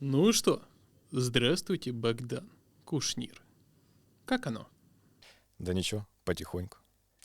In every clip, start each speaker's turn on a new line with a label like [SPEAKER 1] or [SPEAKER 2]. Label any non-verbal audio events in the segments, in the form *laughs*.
[SPEAKER 1] Ну что, здравствуйте, Богдан Кушнир. Как оно?
[SPEAKER 2] Да нічого, потихоньку.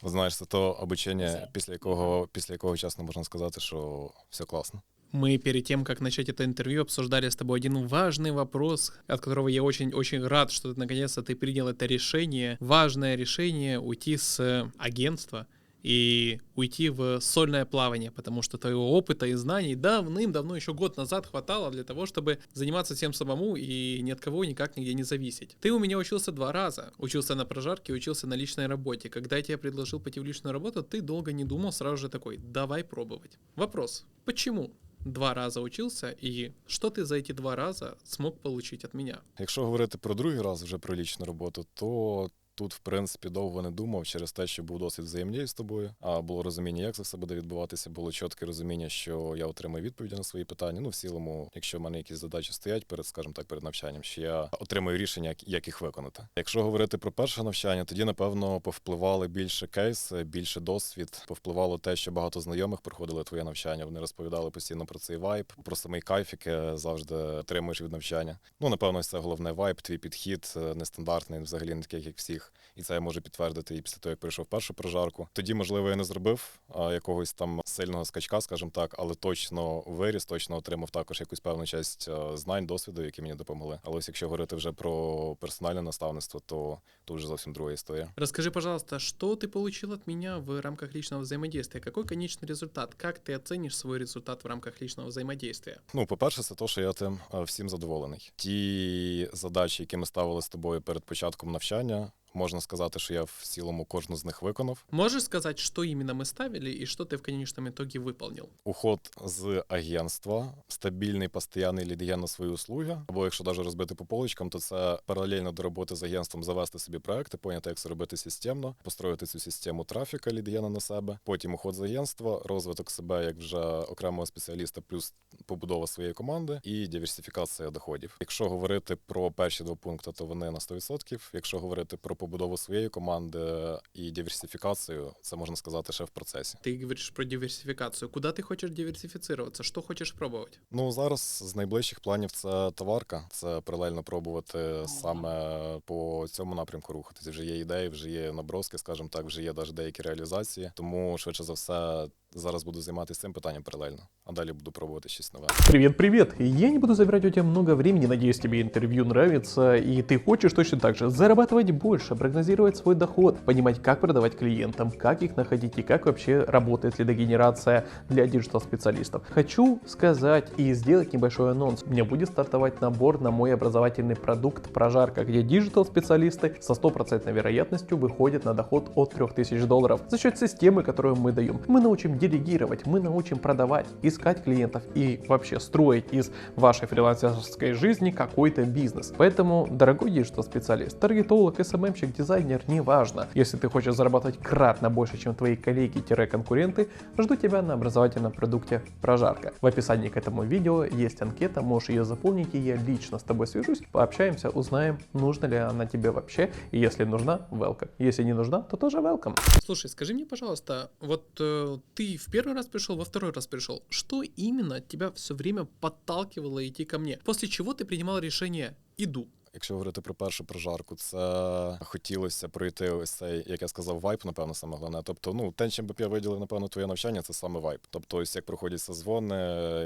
[SPEAKER 2] Знаєш, це то обучення, після якого, після якого чесно можна сказати, що все класно.
[SPEAKER 1] Мы перед тем, как начать это интервью, обсуждали с тобой один важный вопрос, от которого я очень-очень рад, что ты, наконец-то ты принял это решение, важное решение уйти с э, агентства и уйти в сольное плавание, потому что твоего опыта и знаний давным-давно, еще год назад хватало для того, чтобы заниматься всем самому и ни от кого никак нигде не зависеть. Ты у меня учился два раза. Учился на прожарке, учился на личной работе. Когда я тебе предложил пойти в личную работу, ты долго не думал, сразу же такой, давай пробовать. Вопрос, почему? Два раза учился, и что ты за эти два раза смог получить от меня?
[SPEAKER 2] Якщо говорити про другий раз вже про лічну роботу, то тут, в принципі, довго не думав через те, що був досвід взаємодії з тобою, а було розуміння, як це все буде відбуватися. Було чітке розуміння, що я отримаю відповіді на свої питання. Ну, в цілому, якщо в мене якісь задачі стоять перед, скажімо так, перед навчанням, що я отримаю рішення, як- їх виконати. Якщо говорити про перше навчання, тоді напевно повпливали більше кейси, більше досвід. Повпливало те, що багато знайомих проходили твоє навчання. Вони розповідали постійно про цей вайб, про самий кайф, який завжди отримуєш від навчання. Ну, напевно, це головне вайб, твій підхід е, нестандартний, взагалі не такий, як всіх І це я можу підтвердити і після того, як пройшов першу прожарку. Тоді, можливо, я не зробив а, якогось там сильного скачка, скажімо так, але точно виріс, точно отримав також якусь певну часть е, знань, досвіду, які мені допомогли. Але ось якщо говорити вже про персональне наставництво, то тут вже зовсім друга історія.
[SPEAKER 1] Расскажи, пожалуйста, что ты получил от меня в рамках личного взаимодействия? Какой конечный результат? Как ты оценишь свой результат в рамках личного взаимодействия?
[SPEAKER 2] Ну, по-перше, це те, що я тим е, всім задоволений. Ті задачі, які ми ставили з тобою перед початком навчання, можна сказати, що я в цілому кожну з них виконав.
[SPEAKER 1] Можешь сказать, что именно мы ставили и что ты в конечном итоге выполнил?
[SPEAKER 2] Уход з агентства, стабільний постійний лідген на свої услуги. Або якщо навіть розбити по полочкам, то це паралельно до роботи з агентством завести собі проекти, поняти, як це робити системно, построїти цю систему трафіка лідгена на себе. Потім уход з агентства, розвиток себе як вже окремого спеціаліста, плюс побудова своєї команди і диверсифікація доходів. Якщо говорити про перші два пункти, то вони на 100%. Якщо говорити про побудову своєї команди і диверсифікацію, це можна сказати ще в процесі.
[SPEAKER 1] Ты говоришь про диверсификацию. Куда ты хочешь диверсифицироваться? Что хочешь пробовать?
[SPEAKER 2] Ну зараз з найближчих планів це товарка. Це паралельно пробувати саме по цьому напрямку рухатися. Вже є ідеї, вже є наброски, скажімо так, вже є навіть деякі реалізації. Тому швидше за все зараз буду займатися цим питанням паралельно, а далі буду пробувати щось нове.
[SPEAKER 3] Привет, привет! Я не буду забирать у тебя много времени, надеюсь, тебе интервью нравится, и ты хочешь точно так же зарабатывать больше, прогнозировать свой доход, понимать, как продавать клиентам, как их находить и как вообще работает лидогенерация для диджитал-специалистов. Хочу сказать и сделать небольшой анонс. У меня будет стартовать набор на мой образовательный продукт «Прожарка», где диджитал-специалисты со стопроцентной вероятностью выходят на доход от 3000 долларов за счет системы, которую мы даем. Мы научим делегировать, мы научим продавать, искать клиентов и вообще строить из вашей фрилансерской жизни какой-то бизнес. Поэтому, дорогой диджитал-специалист, таргетолог, СММщик, дизайнер, неважно. Если ты хочешь зарабатывать кратно больше, чем твои коллеги-конкуренты, жду тебя на образовательном продукте «Прожарка». В описании к этому видео есть анкета, можешь ее заполнить, и я лично с тобой свяжусь, пообщаемся, узнаем, нужна ли она тебе вообще, и если нужна, welcome. Если не нужна, то тоже welcome.
[SPEAKER 1] Слушай, скажи мне, пожалуйста, вот э, ты в первый раз пришел, во второй раз пришел. Что именно тебя все время подталкивало идти ко мне? После чего ты принимал решение «иду»?
[SPEAKER 2] Якщо говорити про першу прожарку, це хотілося пройти ось цей, як я сказав, вайб, напевно, саме головне. Тобто, ну, те, чим би я виділив, напевно, твоє навчання, це саме вайб. Тобто, ось як проходять созвони,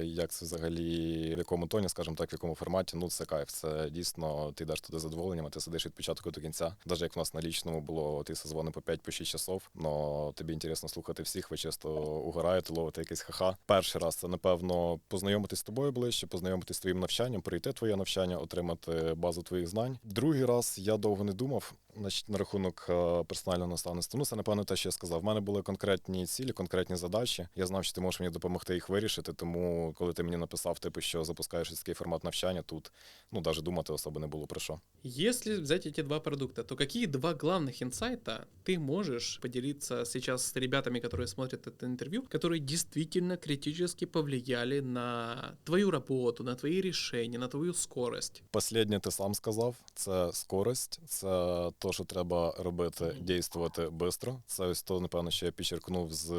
[SPEAKER 2] як це взагалі, в якому тоні, скажімо так, в якому форматі, ну це кайф. Це дійсно ти йдеш туди задоволенням, ти сидиш від початку до кінця. Навіть як в нас на лічному було ті созвони по 5-6 часов, но тобі інтересно слухати всіх, ви чисто угораєте, ловите якийсь ха-ха. Перший раз це, напевно, познайомитись з тобою ближче, познайомитись з твоїм навчанням, пройти твоє навчання, отримати базу твоїх знань. Другий раз я довго не думав. Значить, на рахунок е, персонального наставництва. Ну, це напевно те, що я сказав. У мене були конкретні цілі, конкретні задачі. Я знав, що ти можеш мені допомогти їх вирішити. Тому, коли ти мені написав, типу, що запускаєш ось такий формат навчання, тут ну навіть думати особо не було про що.
[SPEAKER 1] Если взять эти два продукта, то какие два главных инсайта ты можешь поделиться сейчас с ребятами, которые смотрят это интервью, которые действительно критически повлияли на твою работу, на твои решения, на твою скорость?
[SPEAKER 2] Последнє ти сам сказав: це скорость, це то, що треба робити, дійствувати швидко. Це ось то, напевно, що я підчеркнув з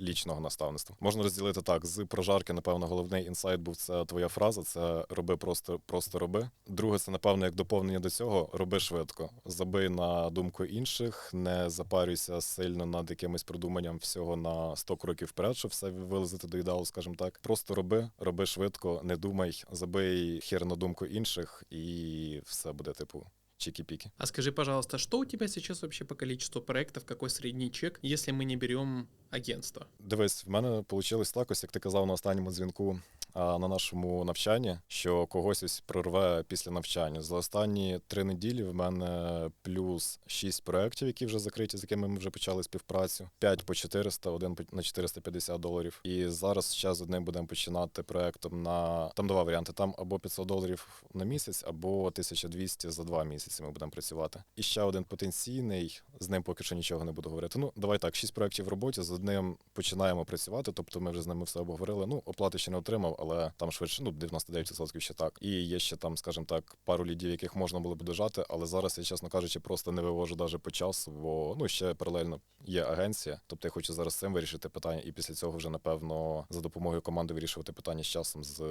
[SPEAKER 2] лічного наставництва. Можна розділити так: з прожарки, напевно, головний інсайт був це твоя фраза: це роби просто, просто роби. Друге, це напевно як доповнення до цього роби швидко. Забий на думку інших, не запарюйся сильно над якимось продуманням всього на 100 кроків вперед, щоб все вилазити до ідеалу, скажімо так. Просто роби, роби швидко, не думай, забий хер на думку інших, і все буде типу. Чики-піки.
[SPEAKER 1] А скажи, пожалуйста, что у тебя сейчас вообще по количеству проектов, какой средний чек, если мы не берем агентство?
[SPEAKER 2] Дивись, в мене вийшло так, ось як ти казав на останньому дзвінку на нашому навчанні, що когось ось прорве після навчання. За останні три неділі в мене плюс шість проєктів, які вже закриті, з якими ми вже почали співпрацю. П'ять по 400, один на 450 доларів. І зараз ще з одним будемо починати проєктом на там два варіанти: там або 500 доларів на місяць, або 1200 за два місяці. Ми будемо працювати. І ще один потенційний. З ним поки що нічого не буду говорити. Ну, давай так, шість проєктів в роботі. З одним починаємо працювати. Тобто ми вже з ними все обговорили. Ну, оплати ще не отримав, але там швидше, ну, 99% ще так. І є ще там, скажімо так, пару лідів, яких можна було б дожати, але зараз я, чесно кажучи, просто не вивожу навіть по часу, бо ну ще паралельно є агенція. Тобто я хочу зараз цим вирішити питання, і після цього вже напевно за допомогою команди вирішувати питання з часом з,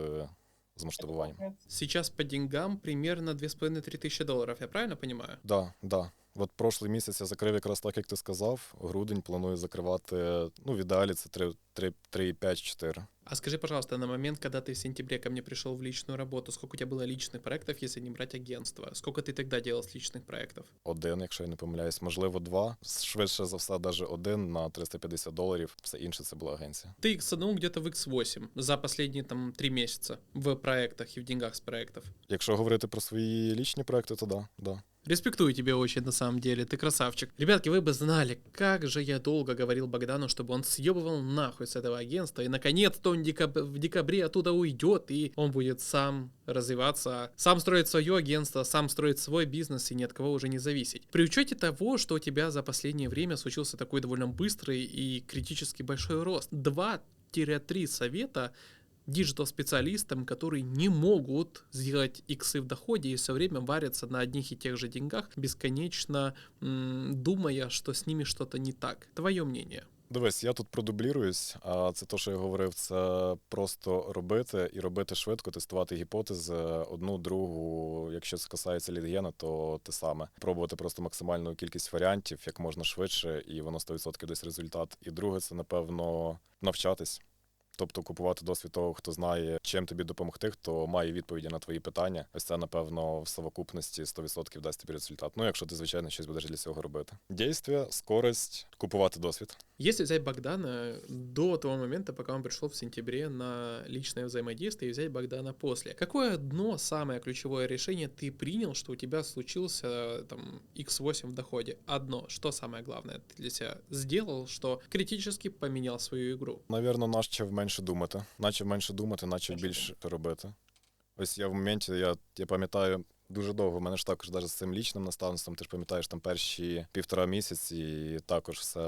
[SPEAKER 2] з масштабуванням.
[SPEAKER 1] Сейчас по деньгам примерно 2,5-3 тысячи долларов, я правильно понимаю?
[SPEAKER 2] Да, да. От прошлий місяць я закрив якраз так, як ти сказав. Грудень планую закривати. Ну, в ідеалі це 3, 3, 3 5, 4.
[SPEAKER 1] А скажи, пожалуйста, на момент, когда ты в сентябре ко мне пришел в личную работу, сколько у тебя было личных проектов, если не брать агентство? Сколько ты тогда делал с личных проектов?
[SPEAKER 2] Один, якщо я не помиляюсь, можливо, два. Швидше за все, навіть один на 350 доларів. Все інше це була агенція.
[SPEAKER 1] Ты иксанул где-то в X8 за последние там три месяца в проектах и в деньгах с проектов.
[SPEAKER 2] Якщо говорити про свої лічні проекти, то да, да.
[SPEAKER 1] Респектую тебя очень, на самом деле, ты красавчик. Ребятки, вы бы знали, как же я долго говорил Богдану, чтобы он съебывал нахуй с этого агентства, и наконец-то он декаб- в декабре оттуда уйдет, и он будет сам развиваться, сам строить свое агентство, сам строить свой бизнес и ни от кого уже не зависеть. При учете того, что у тебя за последнее время случился такой довольно быстрый и критически большой рост. 2-3 совета диджитал-специалистам, которые не могут сделать иксы в доходе и все время варятся на одних и тех же деньгах, бесконечно думая, что с ними что-то не так. Твое мнение?
[SPEAKER 2] Дивись, я тут продубліруюсь, а це те, що я говорив, це просто робити і робити швидко, тестувати гіпотези, одну, другу. Якщо це касається лідгена, то те саме. Пробувати просто максимальну кількість варіантів як можна швидше, і воно 100% дасть результат. І друге, це напевно навчатись. Тобто купувати досвід того, хто знає, чим тобі допомогти, хто має відповіді на твої питання. Ось це, напевно, в совокупності 100% дасть тобі результат. Ну, якщо ти, звичайно, щось будеш для цього робити. Дійствія, скорость, купувати досвід.
[SPEAKER 1] Если взять Богдана до того момента, пока он пришел в сентябре на личное взаимодействие, и взять Богдана после, какое одно самое ключевое решение ты принял, что у тебя случился там X8 в доходе? Одно, что самое главное ты для себя сделал, что критически поменял свою игру?
[SPEAKER 2] Навірно, начав менше думати. Начав менше думати, начав більше робити. Ось я в моменті, я, я пам'ятаю. Дуже довго. У мене ж також навіть з цим лічним наставництвом, ти ж пам'ятаєш, там перші півтора місяці також все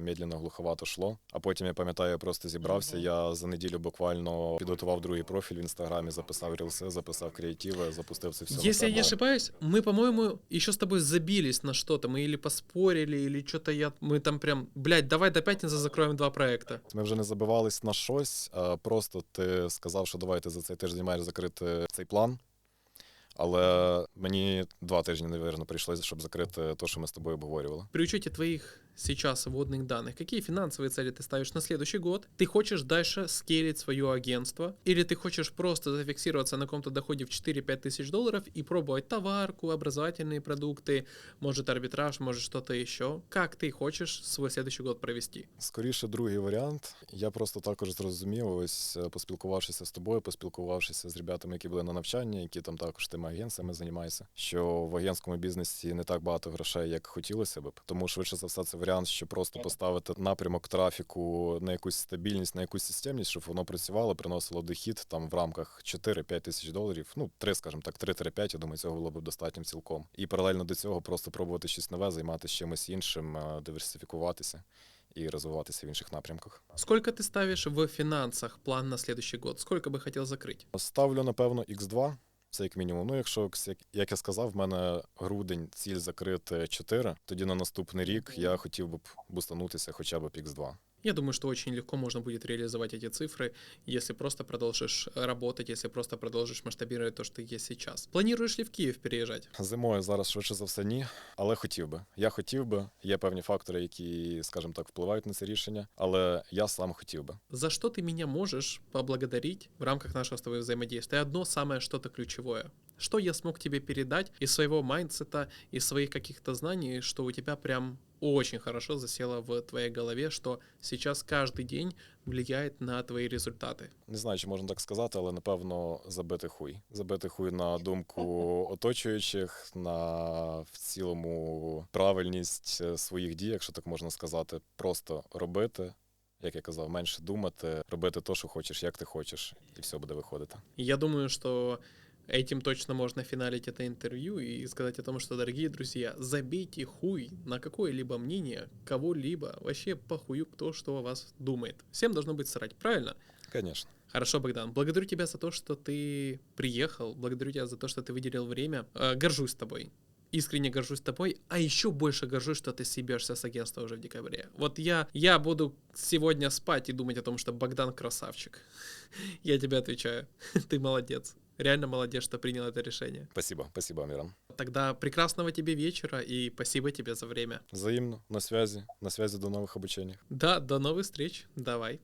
[SPEAKER 2] медленно глуховато йшло. А потім я пам'ятаю, я просто зібрався. Я за неділю буквально підготував другий профіль в інстаграмі, записав рілси, записав креативи, запустив це все. на
[SPEAKER 1] Если я не
[SPEAKER 2] себе.
[SPEAKER 1] ошибаюсь, мы, по-моему, еще с тобой забились на что-то. Мы или поспорили, или что-то я... Мы там прям, блядь, давай до пятницы закроем два проекта.
[SPEAKER 2] Ми вже не забивались на щось, а просто ти сказав, що давай ти за цей тиждень маєш закрити цей план. Але мені два тижні, навірно, прийшлося, щоб закрити те, що ми з тобою обговорювали.
[SPEAKER 1] При учете твоих сейчас вводных данных, какие финансовые цели ты ставишь на следующий год? Ты хочешь дальше скелить свое агентство? Или ты хочешь просто зафиксироваться на каком-то доходе в 4-5 тысяч долларов и пробовать товарку, образовательные продукты, может арбитраж, может что-то еще? Как ты хочешь свой следующий год провести?
[SPEAKER 2] Скоріше, другий варіант. Я просто також зрозумів, ось е, поспілкувавшися з тобою, поспілкувавшися з ребятами, які були на навчанні, які там також тими агентствами займаються. Що в агентському бізнесі не так багато грошей, як хотілося б. Тому швидше за все, це варіант, що просто поставити напрямок трафіку на якусь стабільність, на якусь системність, щоб воно працювало, приносило дохід там в рамках 4-5 тисяч доларів. Ну, 3, скажімо так, 3-5, я думаю, цього було б достатньо цілком. І паралельно до цього просто пробувати щось нове, займатися чимось іншим, е, диверсифікуватися і розвиватися в інших напрямках.
[SPEAKER 1] Сколько ты ставишь в финансах план на следующий год? Сколько бы хотел закрыть?
[SPEAKER 2] Ставлю, напевно, X2. Це як мінімум. Ну, якщо як- я сказав, в мене грудень ціль закрити 4, тоді на наступний рік я хотів би бустанутися хоча б X2.
[SPEAKER 1] Я думаю, что очень легко можно будет реализовать эти цифры, если просто продолжишь работать, если просто продолжишь масштабировать то, что есть сейчас. Планируешь ли в Киев переезжать?
[SPEAKER 2] Зимою зараз швидше за все ні, але хотів би. Я хотів би. Є певні фактори, які, скажімо так, впливають на це рішення, але я сам хотів би.
[SPEAKER 1] За что ты меня можешь поблагодарить в рамках нашего с тобой взаимодействия? Одно самое что-то ключевое. Что я смог тебе передать из своего майндсета, из своих каких-то знаний, что у тебя прям очень хорошо засело в твоей голове, что сейчас каждый день влияет на твои результаты?
[SPEAKER 2] Не знаю, чи можна так сказати, але напевно забити хуй. Забити хуй на думку *laughs* оточуючих, на в цілому правильність е, своїх дій, якщо так можна сказати. Просто робити, як я казав, менше думати, робити то, що хочеш, як ти хочеш, і все буде виходити.
[SPEAKER 1] Я думаю, что этим точно можно финалить это интервью и сказать о том, что, дорогие друзья, забейте хуй на какое-либо мнение кого-либо, вообще похую кто что о вас думает. Всем должно быть срать, правильно?
[SPEAKER 2] Звісно.
[SPEAKER 1] Хорошо, Богдан, благодарю тебя за то, что ты приехал, благодарю тебя за то, что ты выделил время. Э, Горжусь тобой. Искренне горжусь тобой, а еще больше горжусь, что ты съебешься с агентства уже в декабре. Вот я, я буду сегодня спать и думать о том, что Богдан красавчик. *laughs* Я тебе отвечаю. *laughs* Ты молодец Реально молодец, что принял это решение.
[SPEAKER 2] Спасибо, спасибо, Аміран.
[SPEAKER 1] Тогда прекрасного тебе вечера и спасибо тебе за время.
[SPEAKER 2] Взаємно, на связі, на связі до нових обучень.
[SPEAKER 1] Да, до новых встреч. Давай.